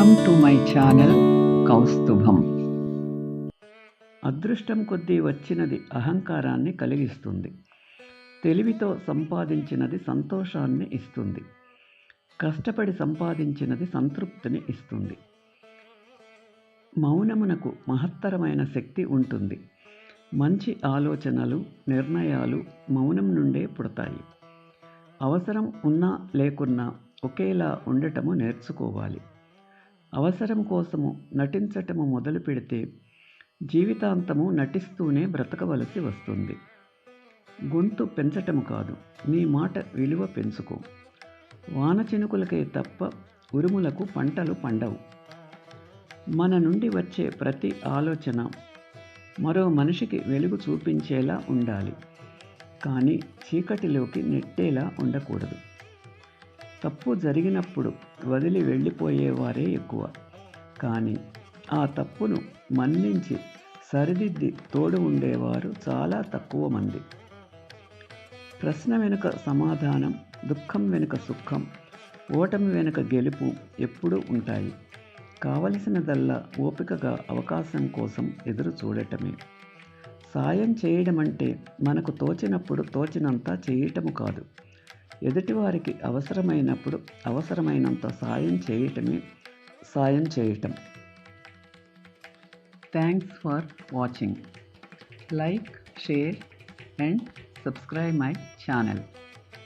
Welcome to my channel Kaustubham. అదృష్టం కొద్దీ వచ్చినది అహంకారాన్ని కలిగిస్తుంది. తెలివితో సంపాదించినది సంతోషాన్ని ఇస్తుంది. కష్టపడి సంపాదించినది సంతృప్తిని ఇస్తుంది. మౌనమునకు మహత్తరమైన శక్తి ఉంటుంది. మంచి ఆలోచనలు నిర్ణయాలు మౌనం నుండే పుడతాయి. అవసరం ఉన్నా లేకున్నా ఒకేలా ఉండటము నేర్చుకోవాలి. అవసరం కోసము నటించటము మొదలు పెడితే జీవితాంతము నటిస్తూనే బ్రతకవలసి వస్తుంది. గొంతు పెంచటము కాదు నీ మాట విలువ పెంచుకో. వాన చినుకులకే తప్ప ఉరుములకు పంటలు పండవు. మన నుండి వచ్చే ప్రతి ఆలోచన మరో మనిషికి వెలుగు చూపించేలా ఉండాలి. కానీ చీకటిలోకి నెట్టేలా ఉండకూడదు. తప్పు జరిగినప్పుడు వదిలి వెళ్ళిపోయేవారే ఎక్కువ. కానీ ఆ తప్పును మన్నించి సరిదిద్ది తోడు ఉండేవారు చాలా తక్కువ మంది. ప్రశ్న వెనుక సమాధానం దుఃఖం వెనుక సుఖం ఓటమి వెనుక గెలుపు ఎప్పుడూ ఉంటాయి. కావలసినదల్లా ఓపికగా అవకాశం కోసం ఎదురు చూడటమే. సాయం చేయడం అంటే మనకు తోచినప్పుడు తోచినంత చేయటము కాదు. ఎదుటివారికి అవసరమైనప్పుడు అవసరమైనంత సాయం చేయటమే సాయం చేయటం. Thanks for watching like share and subscribe my channel